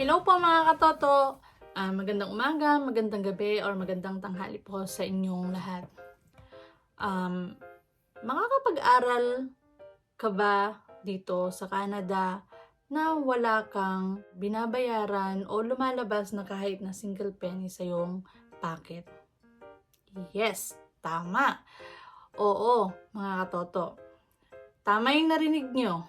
Hello po mga katoto! Ah, magandang umaga, magandang gabi, or magandang tanghali po sa inyong lahat. Um, makakapag-aral ka ba dito sa Canada na wala kang binabayaran o lumalabas na kahit na single penny sa iyong pocket? Yes, tama. Oo, mga katoto. Tama yung narinig nyo.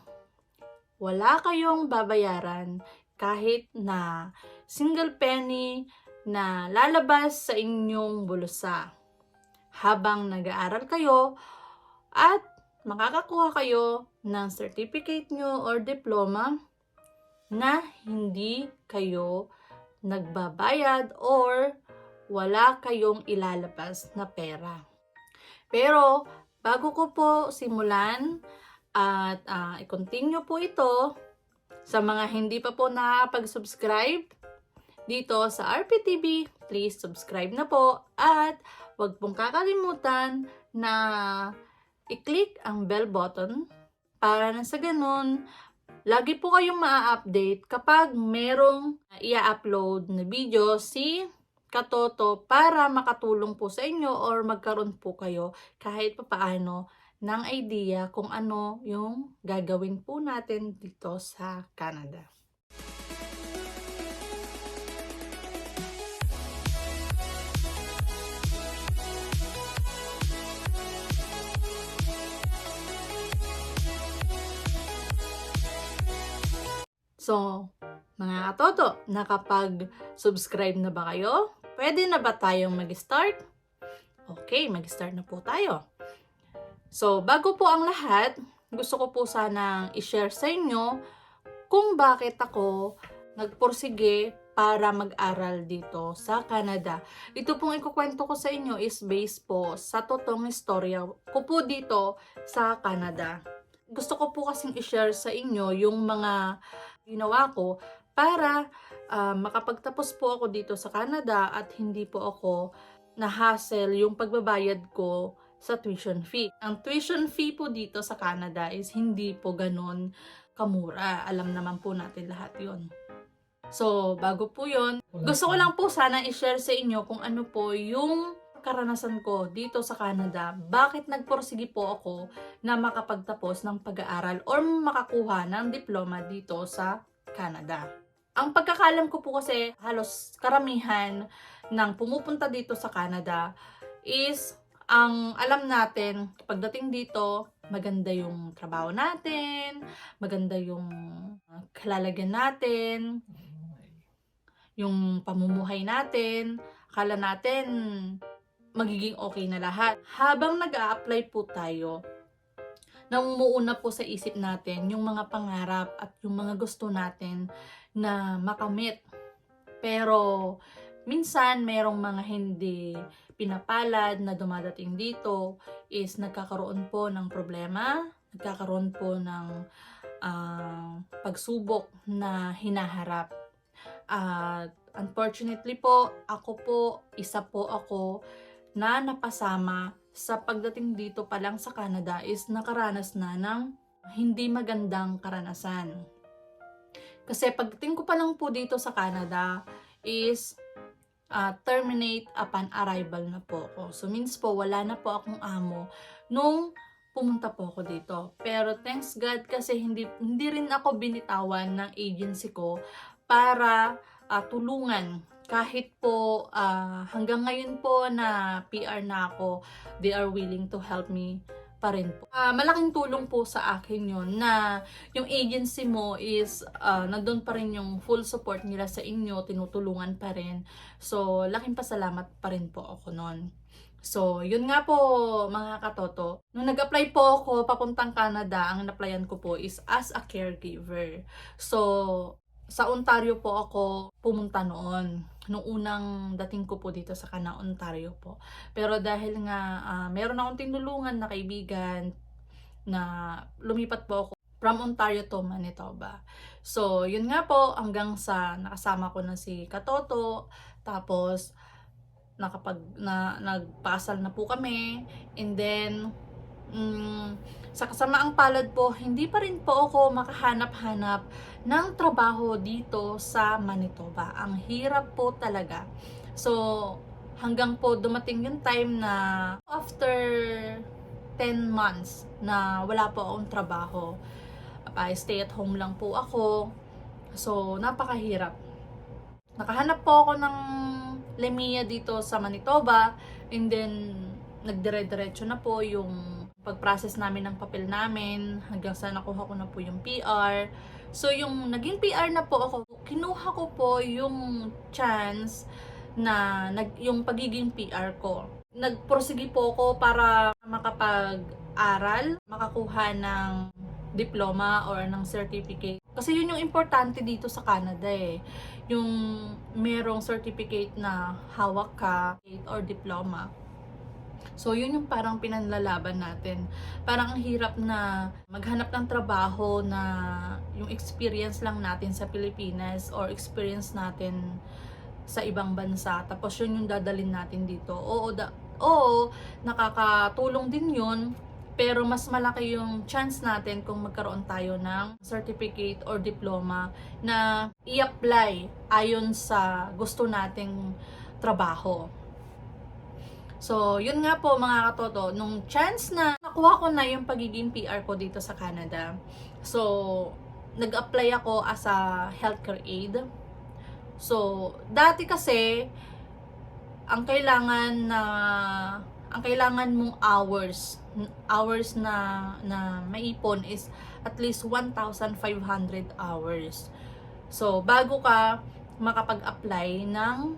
Wala kayong babayaran kahit na single penny na lalabas sa inyong bulsa habang nag-aaral kayo at makakakuha kayo ng certificate nyo or diploma na hindi kayo nagbabayad or wala kayong ilalabas na pera. Pero bago ko po simulan at ah, i-continue po ito, sa mga hindi pa po nakapag-subscribe dito sa RPTV, please subscribe na po. At huwag pong kakalimutan na i-click ang bell button para na sa ganun, lagi po kayong maa-update kapag merong i-upload na video si Katoto para makatulong po sa inyo or magkaroon po kayo kahit papaano ng idea kung ano yung gagawin po natin dito sa Canada. So, mga katoto, nakapag-subscribe na ba kayo? Pwede na ba tayong mag-start? Okay, mag-start na po tayo. So, bago po ang lahat, gusto ko po sanang i-share sa inyo kung bakit ako nagpursige para mag-aral dito sa Canada. Ito pong ikukwento ko sa inyo is based po sa totoong istorya ko po dito sa Canada. Gusto ko po kasing i-share sa inyo yung mga ginawa ko para ah, makapagtapos po ako dito sa Canada at hindi po ako na-hassle yung pagbabayad ko sa tuition fee. Ang tuition fee po dito sa Canada is hindi po ganun kamura. Alam naman po natin lahat yon. So, bago po yon, gusto ko lang po sana i-share sa inyo kung ano po yung karanasan ko dito sa Canada. Bakit nagporsige po ako na makapagtapos ng pag-aaral or makakuha ng diploma dito sa Canada. Ang pagkakalam ko po kasi halos karamihan ng pumupunta dito sa Canada is ang alam natin pagdating dito maganda yung trabaho natin, maganda yung uh, kalalagyan natin, yung pamumuhay natin, akala natin magiging okay na lahat. Habang nag apply po tayo, namumuuna po sa isip natin yung mga pangarap at yung mga gusto natin na makamit. Pero minsan merong mga hindi pinapalad na dumadating dito is nagkakaroon po ng problema, nagkakaroon po ng ah, pagsubok na hinaharap. At unfortunately po, ako po, isa po ako na napasama sa pagdating dito pa lang sa Canada is nakaranas na ng hindi magandang karanasan. Kasi pagdating ko pa lang po dito sa Canada is uh, terminate upon arrival na po ako. So means po wala na po akong amo nung pumunta po ako dito. Pero thanks God kasi hindi hindi rin ako binitawan ng agency ko para uh, tulungan kahit po ah, hanggang ngayon po na PR na ako, they are willing to help me pa rin po. Ah, malaking tulong po sa akin yun na yung agency mo is ah, nandun pa rin yung full support nila sa inyo, tinutulungan pa rin. So, laking pasalamat pa rin po ako nun. So, yun nga po mga katoto. Nung nag-apply po ako papuntang Canada, ang na-applyan ko po is as a caregiver. So, sa Ontario po ako pumunta noon. Nung unang dating ko po dito sa Kana, Ontario po. Pero dahil nga ah, meron akong tinulungan na kaibigan na lumipat po ako from Ontario to Manitoba. So, yun nga po, hanggang sa nakasama ko na si Katoto, tapos nakapag na nagpasal na po kami and then mm, sa kasamaang palad po, hindi pa rin po ako makahanap-hanap ng trabaho dito sa Manitoba. Ang hirap po talaga. So, hanggang po dumating yung time na after 10 months na wala po akong trabaho, I stay at home lang po ako. So, napakahirap. Nakahanap po ako ng Lemia dito sa Manitoba and then nagdire-diretso na po yung pag-process namin ng papel namin hanggang sa nakuha ko na po yung PR. So, yung naging PR na po ako, kinuha ko po yung chance na nag, yung pagiging PR ko. Nagprosige po ako para makapag-aral, makakuha ng diploma or ng certificate. Kasi yun yung importante dito sa Canada eh. Yung merong certificate na hawak ka or diploma. So, yun yung parang pinanlalaban natin. Parang ang hirap na maghanap ng trabaho na yung experience lang natin sa Pilipinas or experience natin sa ibang bansa. Tapos yun yung dadalin natin dito. Oo, da, oo nakakatulong din yun. Pero mas malaki yung chance natin kung magkaroon tayo ng certificate or diploma na i-apply ayon sa gusto nating trabaho. So, yun nga po mga katoto, nung chance na nakuha ko na yung pagiging PR ko dito sa Canada. So, nag-apply ako as a healthcare aid. So, dati kasi, ang kailangan na ang kailangan mong hours hours na na maipon is at least 1,500 hours. So, bago ka makapag-apply ng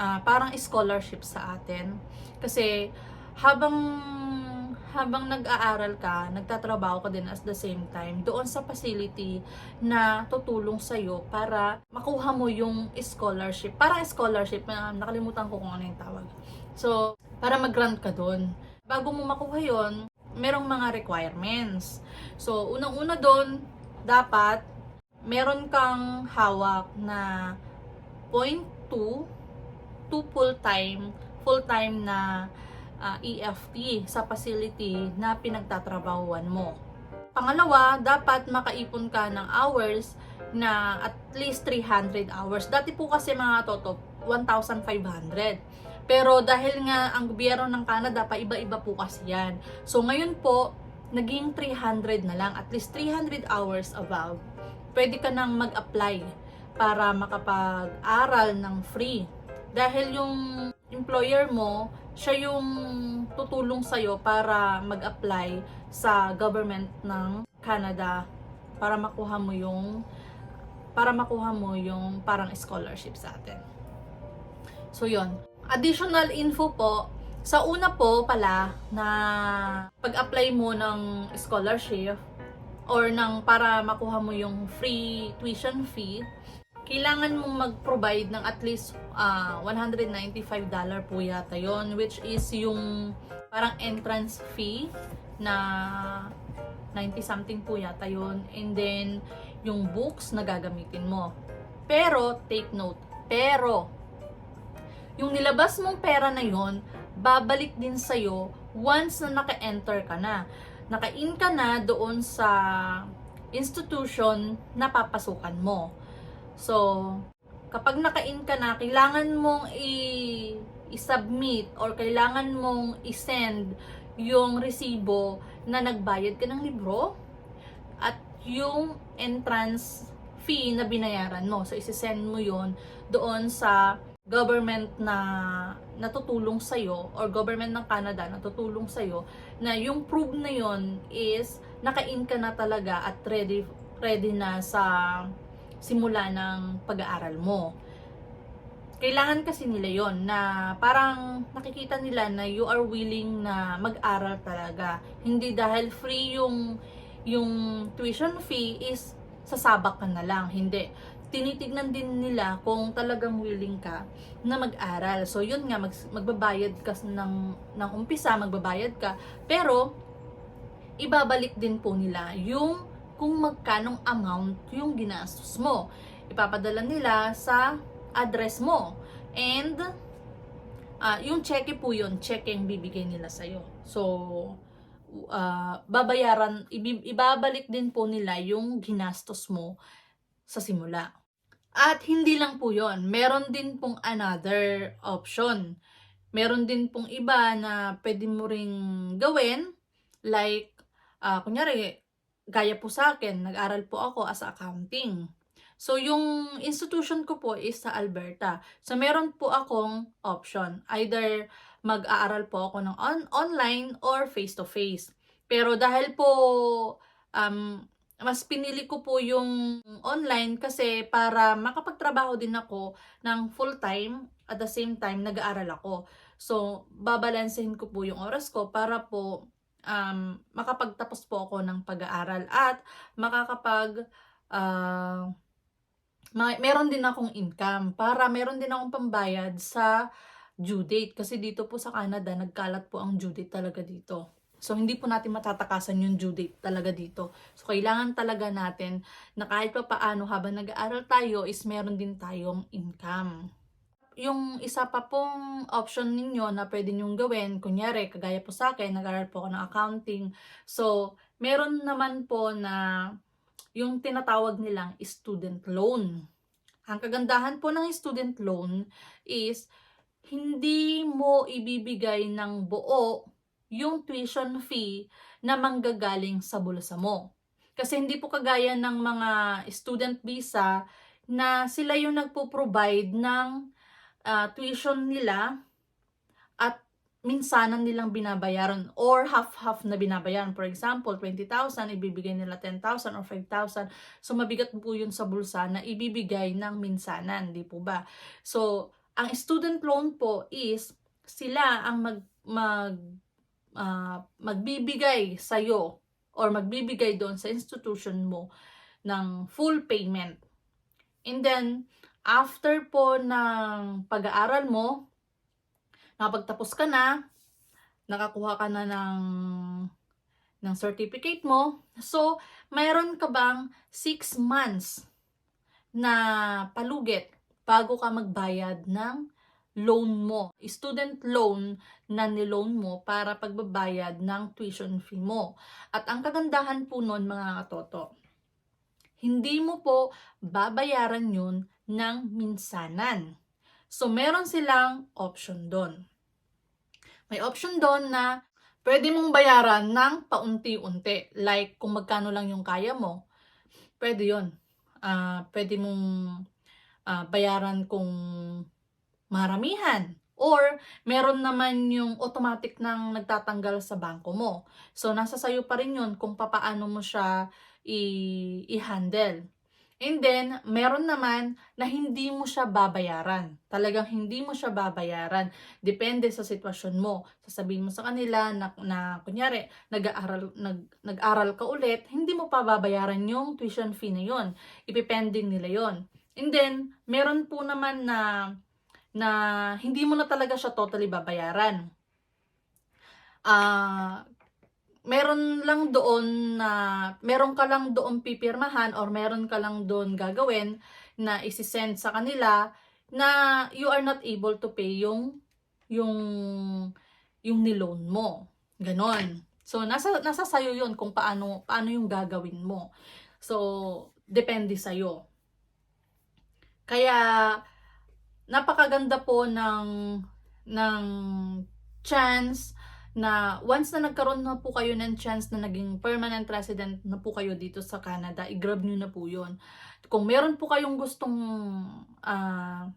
ah, parang scholarship sa atin. Kasi habang habang nag-aaral ka, nagtatrabaho ka din at the same time doon sa facility na tutulong sa iyo para makuha mo yung scholarship. Parang scholarship, na nakalimutan ko kung ano yung tawag. So, para mag-grant ka doon. Bago mo makuha yon, merong mga requirements. So, unang-una doon, dapat meron kang hawak na 0.2 to full-time, full-time na ah, EFT sa facility na pinagtatrabahuan mo. Pangalawa, dapat makaipon ka ng hours na at least 300 hours. Dati po kasi mga toto, 1,500. Pero dahil nga ang gobyerno ng Canada, pa iba-iba po kasi yan. So ngayon po, naging 300 na lang, at least 300 hours above. Pwede ka nang mag-apply para makapag-aral ng free. Dahil yung employer mo, siya yung tutulong sa'yo para mag-apply sa government ng Canada para makuha mo yung para makuha mo yung parang scholarship sa atin. So, yon Additional info po, sa una po pala na pag-apply mo ng scholarship or ng para makuha mo yung free tuition fee, kailangan mong mag-provide ng at least ah, $195 po yata yon which is yung parang entrance fee na 90 something po yata yon and then yung books na gagamitin mo. Pero, take note, pero, yung nilabas mong pera na yon babalik din sa'yo once na naka-enter ka na. Naka-in ka na doon sa institution na papasukan mo. So, kapag naka-in ka na, kailangan mong i- i-submit or kailangan mong i-send yung resibo na nagbayad ka ng libro at yung entrance fee na binayaran mo. So, isi-send mo yon doon sa government na natutulong sa'yo or government ng Canada na tutulong sa'yo na yung proof na yon is naka-in ka na talaga at ready ready na sa simula ng pag-aaral mo. Kailangan kasi nila yon na parang nakikita nila na you are willing na mag-aral talaga. Hindi dahil free yung yung tuition fee is sasabak ka na lang. Hindi tinitignan din nila kung talagang willing ka na mag-aral. So, yun nga, mag, magbabayad ka ng, ng umpisa, magbabayad ka. Pero, ibabalik din po nila yung kung magkanong amount yung ginastos mo. Ipapadala nila sa address mo. And, ah, yung cheque po yun, cheque yung bibigay nila sa'yo. So, ah, babayaran, ibabalik din po nila yung ginastos mo sa simula. At hindi lang po yon meron din pong another option. Meron din pong iba na pwede mo ring gawin, like, ah kunyari, gaya po sa akin, nag-aral po ako as accounting. So, yung institution ko po is sa Alberta. So, meron po akong option. Either mag-aaral po ako ng on- online or face-to-face. Pero dahil po um, mas pinili ko po yung online kasi para makapagtrabaho din ako ng full-time at the same time nag-aaral ako. So, babalansehin ko po yung oras ko para po um, makapagtapos po ako ng pag-aaral at makakapag ah, ma- meron din akong income para meron din akong pambayad sa due date kasi dito po sa Canada nagkalat po ang due date talaga dito. So hindi po natin matatakasan yung due date talaga dito. So kailangan talaga natin na kahit pa paano habang nag-aaral tayo is meron din tayong income. Yung isa pa pong option ninyo na pwede nyong gawin, kunyari, kagaya po sa akin, nag-aaral po ako ng accounting. So, meron naman po na yung tinatawag nilang student loan. Ang kagandahan po ng student loan is hindi mo ibibigay ng buo yung tuition fee na manggagaling sa bulsa mo. Kasi hindi po kagaya ng mga student visa na sila yung nagpo-provide ng ah, tuition nila at minsanan nilang binabayaran or half-half na binabayaran. For example, 20,000, ibibigay nila 10,000 or 5,000. So, mabigat po yun sa bulsa na ibibigay ng minsanan, di po ba? So, ang student loan po is sila ang mag, mag ah, magbibigay sa'yo or magbibigay doon sa institution mo ng full payment. And then, after po ng pag-aaral mo, nakapagtapos ka na, nakakuha ka na ng, ng certificate mo, so, mayroon ka bang 6 months na palugit bago ka magbayad ng loan mo, student loan na niloan mo para pagbabayad ng tuition fee mo. At ang kagandahan po nun mga katoto, hindi mo po babayaran yun ng minsanan. So, meron silang option doon. May option doon na pwede mong bayaran ng paunti-unti. Like, kung magkano lang yung kaya mo, pwede yun. Ah, pwede mong ah, bayaran kung maramihan. Or, meron naman yung automatic nang nagtatanggal sa bangko mo. So, nasa sayo pa rin yun kung papaano mo siya i-handle. And then, meron naman na hindi mo siya babayaran. Talagang hindi mo siya babayaran. Depende sa sitwasyon mo. Sasabihin mo sa kanila na, na kunyari, nag-aaral, nag, nag-aral ka ulit, hindi mo pa babayaran yung tuition fee na yon. Ipipending nila yon. And then, meron po naman na na hindi mo na talaga siya totally babayaran. Ah, meron lang doon na meron ka lang doon pipirmahan or meron ka lang doon gagawin na isi-send sa kanila na you are not able to pay yung yung yung niloan mo. Ganon. So nasa nasa sayo 'yon kung paano paano yung gagawin mo. So depende sa Kaya napakaganda po ng ng chance na once na nagkaroon na po kayo ng chance na naging permanent resident na po kayo dito sa Canada, i-grab nyo na po yun. Kung meron po kayong gustong ah,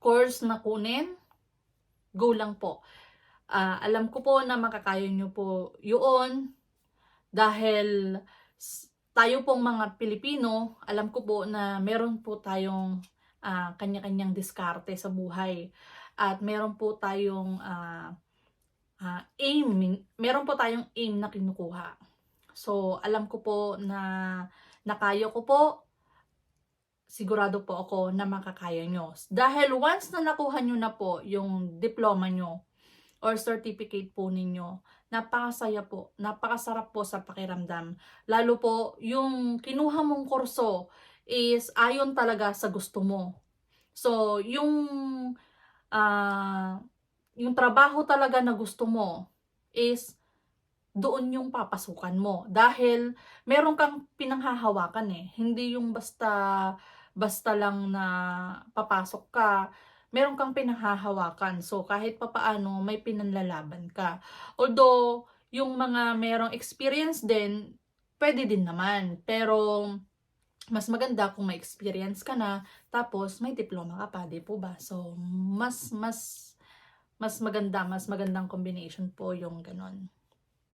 course na kunin, go lang po. Ah, alam ko po na makakaya nyo po yun dahil tayo pong mga Pilipino, alam ko po na meron po tayong ah, kanya-kanyang diskarte sa buhay. At meron po tayong ah, ah, aim, meron po tayong aim na kinukuha. So, alam ko po na nakaya ko po, sigurado po ako na makakaya nyo. Dahil once na nakuha nyo na po yung diploma nyo or certificate po ninyo, napakasaya po, napakasarap po sa pakiramdam. Lalo po, yung kinuha mong kurso is ayon talaga sa gusto mo. So, yung ah yung trabaho talaga na gusto mo is doon yung papasukan mo. Dahil meron kang pinanghahawakan eh. Hindi yung basta basta lang na papasok ka, meron kang pinanghahawakan. So kahit papaano may pinanlalaban ka. Although yung mga merong experience din, pwede din naman. Pero mas maganda kung may experience ka na, tapos may diploma ka pa, di po ba? So, mas, mas, mas maganda, mas magandang combination po yung ganon.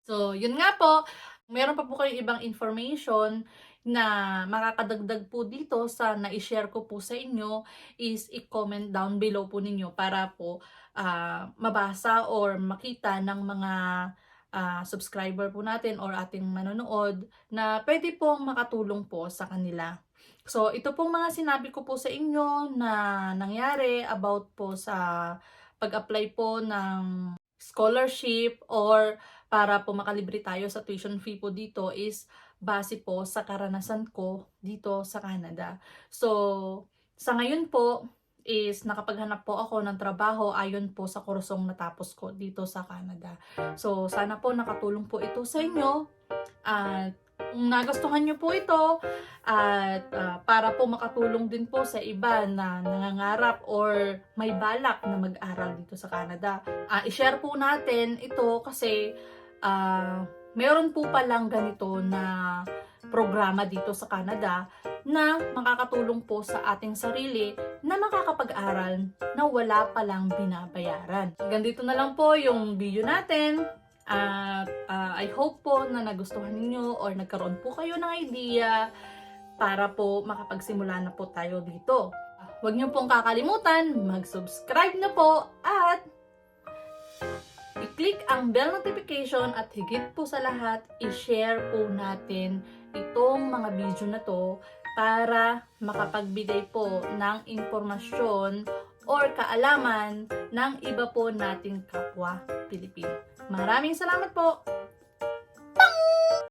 So, yun nga po, meron pa po kayong ibang information na makakadagdag po dito sa na-share ko po sa inyo is i-comment down below po ninyo para po ah, mabasa or makita ng mga ah, subscriber po natin or ating manonood na pwede pong makatulong po sa kanila. So, ito pong mga sinabi ko po sa inyo na nangyari about po sa pag-apply po ng scholarship or para po makalibre tayo sa tuition fee po dito is base po sa karanasan ko dito sa Canada. So, sa ngayon po is nakapaghanap po ako ng trabaho ayon po sa kursong natapos ko dito sa Canada. So, sana po nakatulong po ito sa inyo. At kung nagustuhan nyo po ito at ah, para po makatulong din po sa iba na nangangarap or may balak na mag-aral dito sa Canada. Ah, i-share po natin ito kasi ah, meron po palang ganito na programa dito sa Canada na makakatulong po sa ating sarili na makakapag-aral na wala palang binabayaran. Hanggang dito na lang po yung video natin. At I hope po na nagustuhan ninyo or nagkaroon po kayo ng idea para po makapagsimula na po tayo dito. Huwag niyo pong kakalimutan, mag-subscribe na po at i-click ang bell notification at higit po sa lahat, i-share po natin itong mga video na to para makapagbigay po ng impormasyon or kaalaman ng iba po nating kapwa Pilipino. Maraming salamat po! 빵!